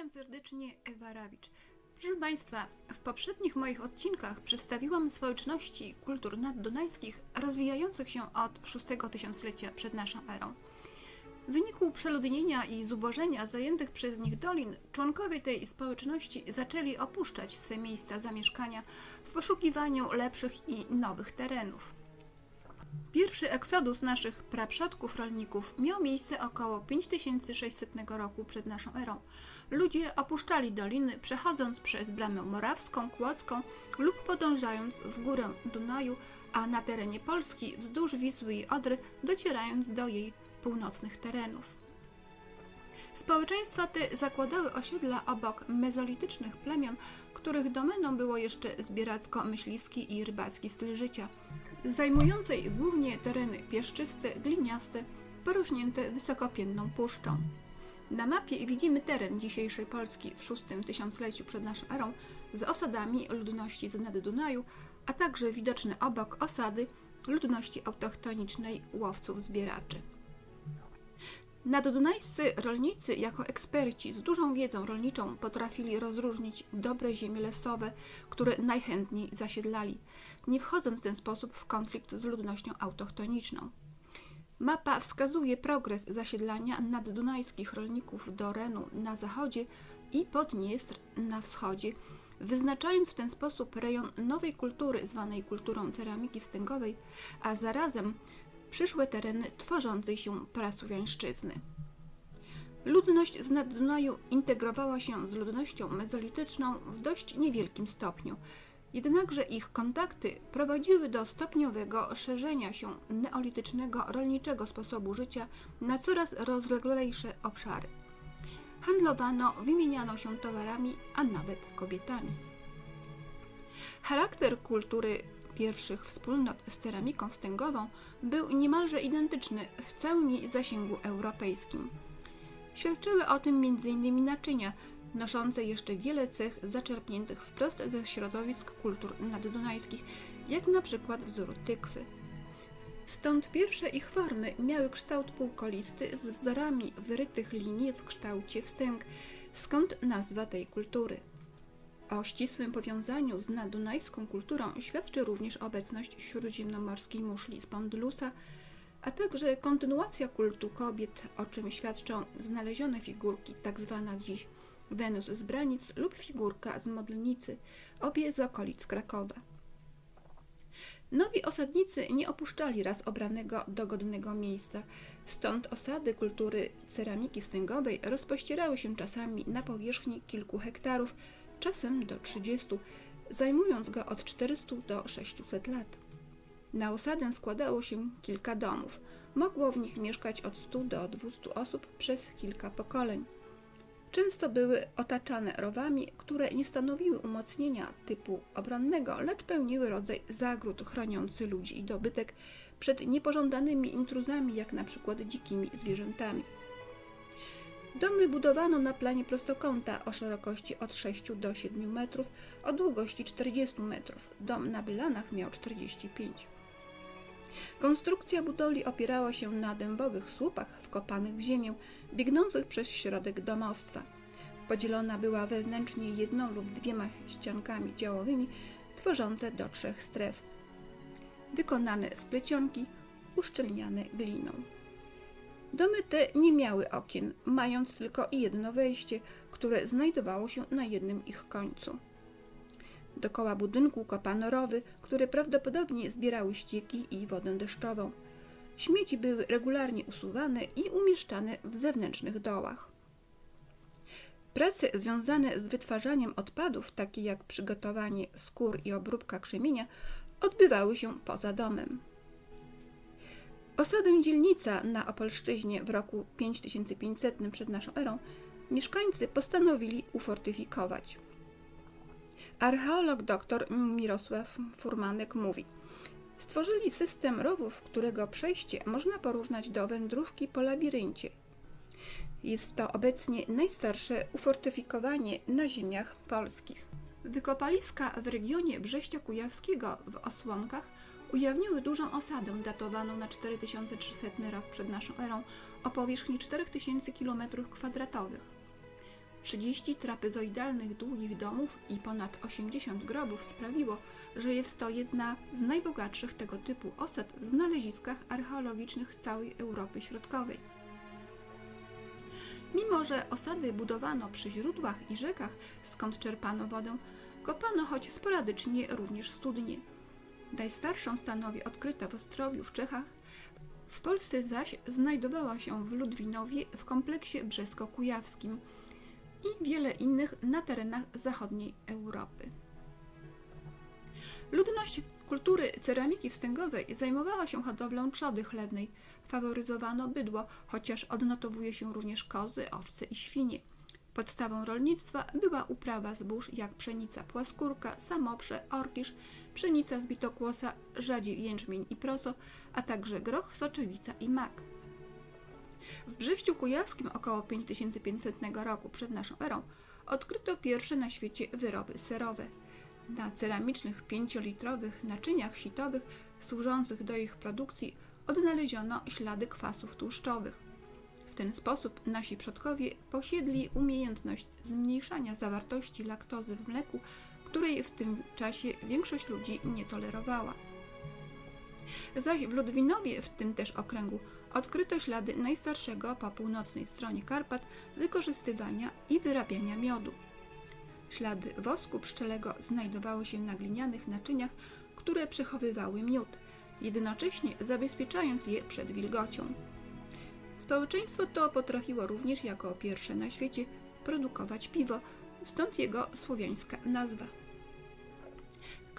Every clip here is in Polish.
Witam serdecznie, Ewa Rawicz. Proszę Państwa, w poprzednich moich odcinkach przedstawiłam społeczności kultur naddunajskich rozwijających się od VI tysiąclecia przed naszą erą. W wyniku przeludnienia i zubożenia zajętych przez nich dolin, członkowie tej społeczności zaczęli opuszczać swe miejsca zamieszkania w poszukiwaniu lepszych i nowych terenów. Pierwszy eksodus naszych praprzodków rolników miał miejsce około 5600 roku przed naszą erą. Ludzie opuszczali doliny, przechodząc przez bramę morawską, kłodzką lub podążając w górę Dunaju, a na terenie Polski wzdłuż Wisły i Odry, docierając do jej północnych terenów. Społeczeństwa te zakładały osiedla obok mezolitycznych plemion, których domeną było jeszcze zbieracko-myśliwski i rybacki styl życia, zajmującej głównie tereny pieszczyste, gliniaste, porośnięte wysokopienną puszczą. Na mapie widzimy teren dzisiejszej Polski w VI tysiącleciu przed naszą erą z osadami ludności z nad Dunaju, a także widoczne obok osady ludności autochtonicznej łowców-zbieraczy. Naddunajscy rolnicy jako eksperci z dużą wiedzą rolniczą potrafili rozróżnić dobre ziemie lesowe, które najchętniej zasiedlali, nie wchodząc w ten sposób w konflikt z ludnością autochtoniczną. Mapa wskazuje progres zasiedlania naddunajskich rolników do Renu na zachodzie i Podniestr na wschodzie, wyznaczając w ten sposób rejon nowej kultury zwanej kulturą ceramiki wstęgowej, a zarazem przyszłe tereny tworzącej się prasłowiańszczyzny. Ludność z Naddunaju integrowała się z ludnością mezolityczną w dość niewielkim stopniu, jednakże ich kontakty prowadziły do stopniowego szerzenia się neolitycznego rolniczego sposobu życia na coraz rozleglejsze obszary. Handlowano, wymieniano się towarami, a nawet kobietami. Charakter kultury pierwszych wspólnot z ceramiką wstęgową był niemalże identyczny w całym zasięgu europejskim. Świadczyły o tym m.in. naczynia, noszące jeszcze wiele cech zaczerpniętych wprost ze środowisk kultur naddunajskich, jak na przykład wzór tykwy. Stąd pierwsze ich formy miały kształt półkolisty z wzorami wyrytych linii w kształcie wstęg, skąd nazwa tej kultury. O ścisłym powiązaniu z naddunajską kulturą świadczy również obecność śródziemnomorskiej muszli Spondylusa, a także kontynuacja kultu kobiet, o czym świadczą znalezione figurki. Tak dziś Wenus z Branic lub figurka z Modlnicy, obie z okolic Krakowa. Nowi osadnicy nie opuszczali raz obranego dogodnego miejsca, stąd osady kultury ceramiki wstęgowej rozpościerały się czasami na powierzchni kilku hektarów, czasem do 30, zajmując go od 400 do 600 lat. Na osadę składało się kilka domów. Mogło w nich mieszkać od 100 do 200 osób przez kilka pokoleń. Często były otaczane rowami, które nie stanowiły umocnienia typu obronnego, lecz pełniły rodzaj zagród chroniący ludzi i dobytek przed niepożądanymi intruzami, jak na przykład dzikimi zwierzętami. Domy budowano na planie prostokąta o szerokości od 6 do 7 metrów, o długości 40 metrów. Dom na Bylanach miał 45. Konstrukcja budowli opierała się na dębowych słupach wkopanych w ziemię, biegnących przez środek domostwa. Podzielona była wewnętrznie jedną lub dwiema ściankami działowymi, tworzące do trzech stref. Wykonane z plecionki, uszczelniane gliną. Domy te nie miały okien, mając tylko jedno wejście, które znajdowało się na jednym ich końcu. Dokoła budynku kopano rowy, które prawdopodobnie zbierały ścieki i wodę deszczową. Śmieci były regularnie usuwane i umieszczane w zewnętrznych dołach. Prace związane z wytwarzaniem odpadów, takie jak przygotowanie skór i obróbka krzemienia, odbywały się poza domem. Osadę dzielnica na Opolszczyźnie w roku 5500 przed naszą erą mieszkańcy postanowili ufortyfikować. Archeolog dr Mirosław Furmanek mówi: Stworzyli system rowów, którego przejście można porównać do wędrówki po labiryncie. Jest to obecnie najstarsze ufortyfikowanie na ziemiach polskich. Wykopaliska w regionie Brześcia Kujawskiego w Osłonkach ujawniły dużą osadę datowaną na 4300 rok przed naszą erą o powierzchni 4000 km2. 30 trapezoidalnych długich domów i ponad 80 grobów sprawiło, że jest to jedna z najbogatszych tego typu osad w znaleziskach archeologicznych całej Europy Środkowej. Mimo, że osady budowano przy źródłach i rzekach, skąd czerpano wodę, kopano choć sporadycznie również studnie. Najstarszą stanowi odkryta w Ostrowiu w Czechach, w Polsce zaś znajdowała się w Ludwinowie w kompleksie brzesko-kujawskim i wiele innych na terenach zachodniej Europy. Ludność kultury ceramiki wstęgowej zajmowała się hodowlą trzody chlewnej. Faworyzowano bydło, chociaż odnotowuje się również kozy, owce i świnie. Podstawą rolnictwa była uprawa zbóż jak pszenica płaskórka, samoprze, orkisz, pszenica zbitokłosa, rzadziej jęczmień i proso, a także groch, soczewica i mak. W Brześciu Kujawskim około 5500 roku przed naszą erą odkryto pierwsze na świecie wyroby serowe. Na ceramicznych 5-litrowych naczyniach sitowych służących do ich produkcji odnaleziono ślady kwasów tłuszczowych. W ten sposób nasi przodkowie posiedli umiejętność zmniejszania zawartości laktozy w mleku, której w tym czasie większość ludzi nie tolerowała. Zaś w Ludwinowie, w tym też okręgu, odkryto ślady najstarszego po północnej stronie Karpat wykorzystywania i wyrabiania miodu. Ślady wosku pszczelego znajdowały się na glinianych naczyniach, które przechowywały miód, jednocześnie zabezpieczając je przed wilgocią. Społeczeństwo to potrafiło również jako pierwsze na świecie produkować piwo, stąd jego słowiańska nazwa.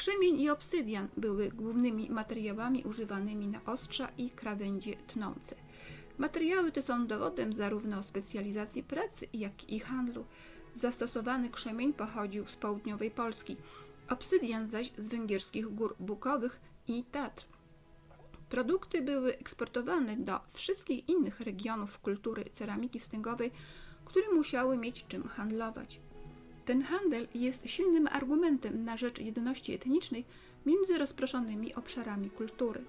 Krzemień i obsydian były głównymi materiałami używanymi na ostrza i krawędzie tnące. Materiały te są dowodem zarówno specjalizacji pracy, jak i handlu. Zastosowany krzemień pochodził z południowej Polski, obsydian zaś z węgierskich gór bukowych i Tatr. Produkty były eksportowane do wszystkich innych regionów kultury ceramiki wstęgowej, które musiały mieć czym handlować. Ten handel jest silnym argumentem na rzecz jedności etnicznej między rozproszonymi obszarami kultury.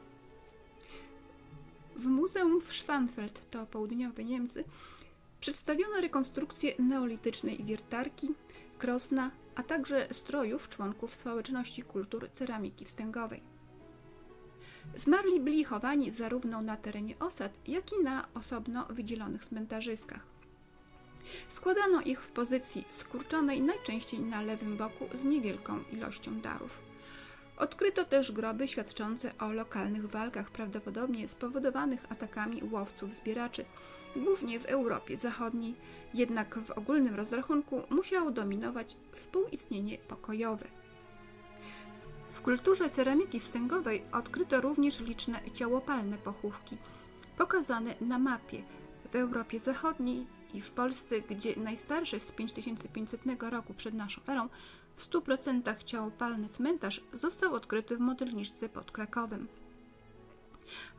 W muzeum w Schwanfeld, to południowe Niemcy, przedstawiono rekonstrukcję neolitycznej wiertarki, krosna, a także strojów członków społeczności kultur ceramiki wstęgowej. Zmarli byli chowani zarówno na terenie osad, jak i na osobno wydzielonych cmentarzyskach. Składano ich w pozycji skurczonej, najczęściej na lewym boku z niewielką ilością darów. Odkryto też groby świadczące o lokalnych walkach, prawdopodobnie spowodowanych atakami łowców-zbieraczy, głównie w Europie Zachodniej, jednak w ogólnym rozrachunku musiało dominować współistnienie pokojowe. W kulturze ceramiki wstęgowej odkryto również liczne ciałopalne pochówki, pokazane na mapie w Europie Zachodniej i w Polsce, gdzie najstarszy z 5500 roku przed naszą erą w 100% ciałopalny cmentarz został odkryty w Modelniczce pod Krakowem.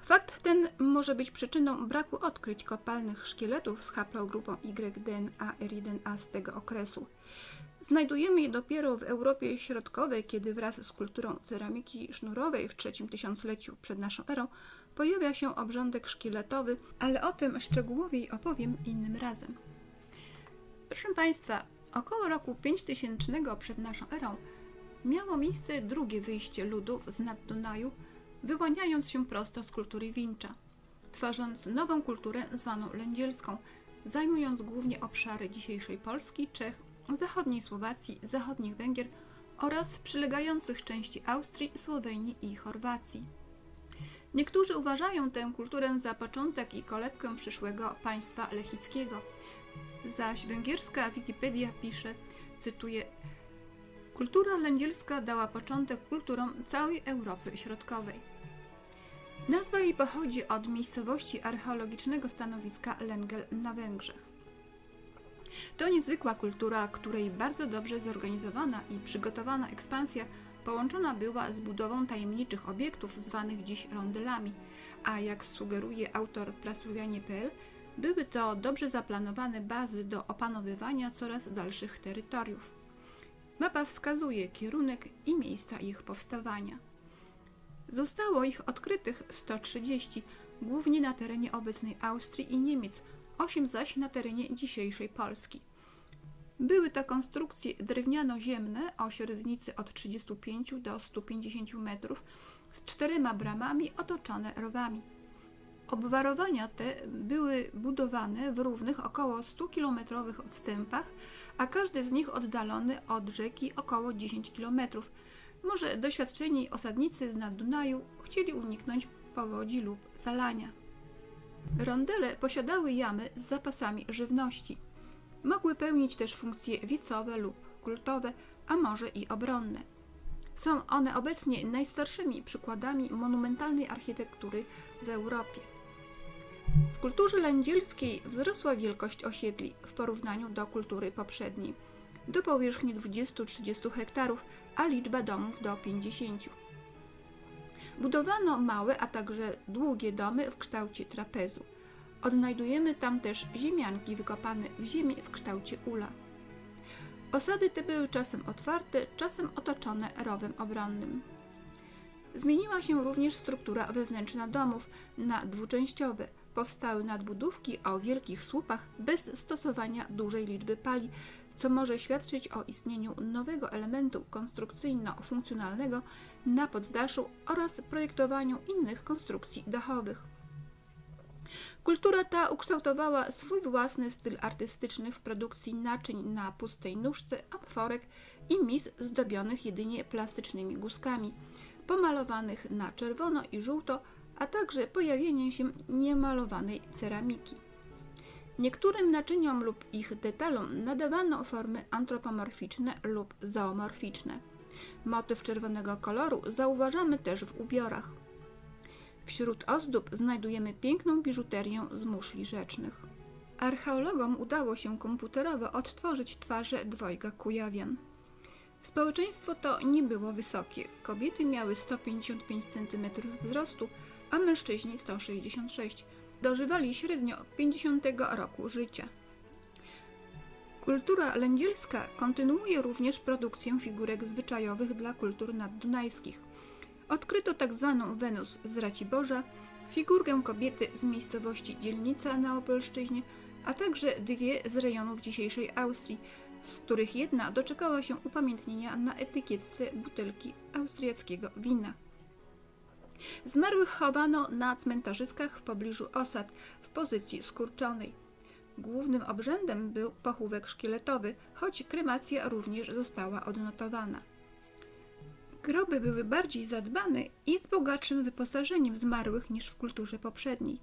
Fakt ten może być przyczyną braku odkryć kopalnych szkieletów z haplogrupą Y-DNA R1A z tego okresu. Znajdujemy je dopiero w Europie Środkowej, kiedy wraz z kulturą ceramiki sznurowej w trzecim tysiącleciu przed naszą erą pojawia się obrządek szkieletowy, ale o tym szczegółowiej opowiem innym razem. Proszę Państwa, około roku 5000 przed naszą erą miało miejsce drugie wyjście ludów z nad Dunaju, wyłaniając się prosto z kultury Wincza, tworząc nową kulturę zwaną lędzielską, zajmując głównie obszary dzisiejszej Polski, Czech, zachodniej Słowacji, zachodnich Węgier oraz przylegających części Austrii, Słowenii i Chorwacji. Niektórzy uważają tę kulturę za początek i kolebkę przyszłego państwa lechickiego, zaś węgierska Wikipedia pisze, cytuję, Kultura lędzielska dała początek kulturom całej Europy Środkowej. Nazwa jej pochodzi od miejscowości archeologicznego stanowiska Lengel na Węgrzech. To niezwykła kultura, której bardzo dobrze zorganizowana i przygotowana ekspansja połączona była z budową tajemniczych obiektów zwanych dziś rondelami, a jak sugeruje autor prasłowianie.pl, były to dobrze zaplanowane bazy do opanowywania coraz dalszych terytoriów. Mapa wskazuje kierunek i miejsca ich powstawania. Zostało ich odkrytych 130, głównie na terenie obecnej Austrii i Niemiec, 8 zaś na terenie dzisiejszej Polski. Były to konstrukcje drewniano-ziemne o średnicy od 35 do 150 metrów z czterema bramami otoczone rowami. Obwarowania te były budowane w równych około 100-kilometrowych odstępach, a każdy z nich oddalony od rzeki około 10 kilometrów. Może doświadczeni osadnicy z nad Dunaju chcieli uniknąć powodzi lub zalania. Rondele posiadały jamy z zapasami żywności. Mogły pełnić też funkcje wiecowe lub kultowe, a może i obronne. Są one obecnie najstarszymi przykładami monumentalnej architektury w Europie. W kulturze lędzielskiej wzrosła wielkość osiedli w porównaniu do kultury poprzedniej, do powierzchni 20-30 hektarów, a liczba domów do 50. Budowano małe, a także długie domy w kształcie trapezu. Odnajdujemy tam też ziemianki wykopane w ziemi w kształcie ula. Osady te były czasem otwarte, czasem otoczone rowem obronnym. Zmieniła się również struktura wewnętrzna domów na dwuczęściowe. Powstały nadbudówki o wielkich słupach bez stosowania dużej liczby pali, co może świadczyć o istnieniu nowego elementu konstrukcyjno-funkcjonalnego na poddaszu oraz projektowaniu innych konstrukcji dachowych. Kultura ta ukształtowała swój własny styl artystyczny w produkcji naczyń na pustej nóżce, amforek i mis zdobionych jedynie plastycznymi guzkami, pomalowanych na czerwono i żółto, a także pojawieniem się niemalowanej ceramiki. Niektórym naczyniom lub ich detalom nadawano formy antropomorficzne lub zoomorficzne. Motyw czerwonego koloru zauważamy też w ubiorach. Wśród ozdób znajdujemy piękną biżuterię z muszli rzecznych. Archeologom udało się komputerowo odtworzyć twarze dwojga Kujawian. Społeczeństwo to nie było wysokie. Kobiety miały 155 cm wzrostu, a mężczyźni 166 Dożywali średnio 50 roku życia. Kultura lędzielska kontynuuje również produkcję figurek zwyczajowych dla kultur naddunajskich. Odkryto. Tak Wenus z Raciborza, figurkę kobiety z miejscowości Dzielnica na Opolszczyźnie, a także dwie z rejonów dzisiejszej Austrii, z których jedna doczekała się upamiętnienia na etykietce butelki austriackiego wina. Zmarłych chowano na cmentarzyskach w pobliżu osad w pozycji skurczonej. Głównym obrzędem był pochówek szkieletowy, choć kremacja również została odnotowana. Groby były bardziej zadbane i z bogatszym wyposażeniem zmarłych niż w kulturze poprzedniej.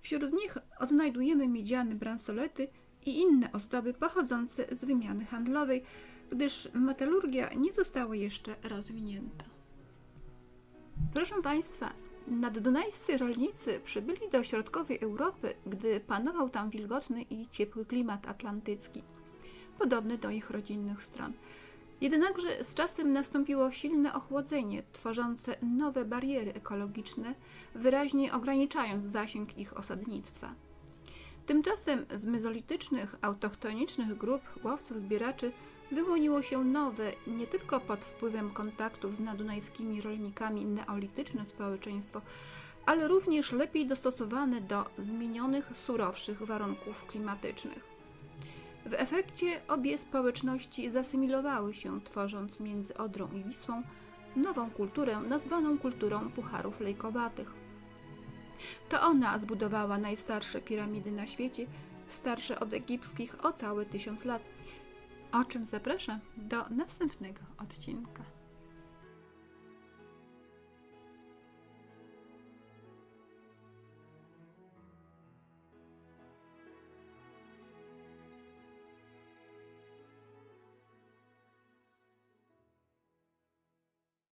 Wśród nich odnajdujemy miedziane bransolety i inne ozdoby pochodzące z wymiany handlowej, gdyż metalurgia nie została jeszcze rozwinięta. Proszę Państwa, naddunajscy rolnicy przybyli do środkowej Europy, gdy panował tam wilgotny i ciepły klimat atlantycki, podobny do ich rodzinnych stron. Jednakże z czasem nastąpiło silne ochłodzenie, tworzące nowe bariery ekologiczne, wyraźnie ograniczając zasięg ich osadnictwa. Tymczasem z mezolitycznych, autochtonicznych grup łowców-zbieraczy wyłoniło się nowe, nie tylko pod wpływem kontaktów z nadunajskimi rolnikami neolityczne społeczeństwo, ale również lepiej dostosowane do zmienionych, surowszych warunków klimatycznych. W efekcie obie społeczności zasymilowały się, tworząc między Odrą i Wisłą nową kulturę nazwaną kulturą pucharów lejkowatych. To ona zbudowała najstarsze piramidy na świecie, starsze od egipskich o całe tysiąc lat – o czym zapraszam do następnego odcinka.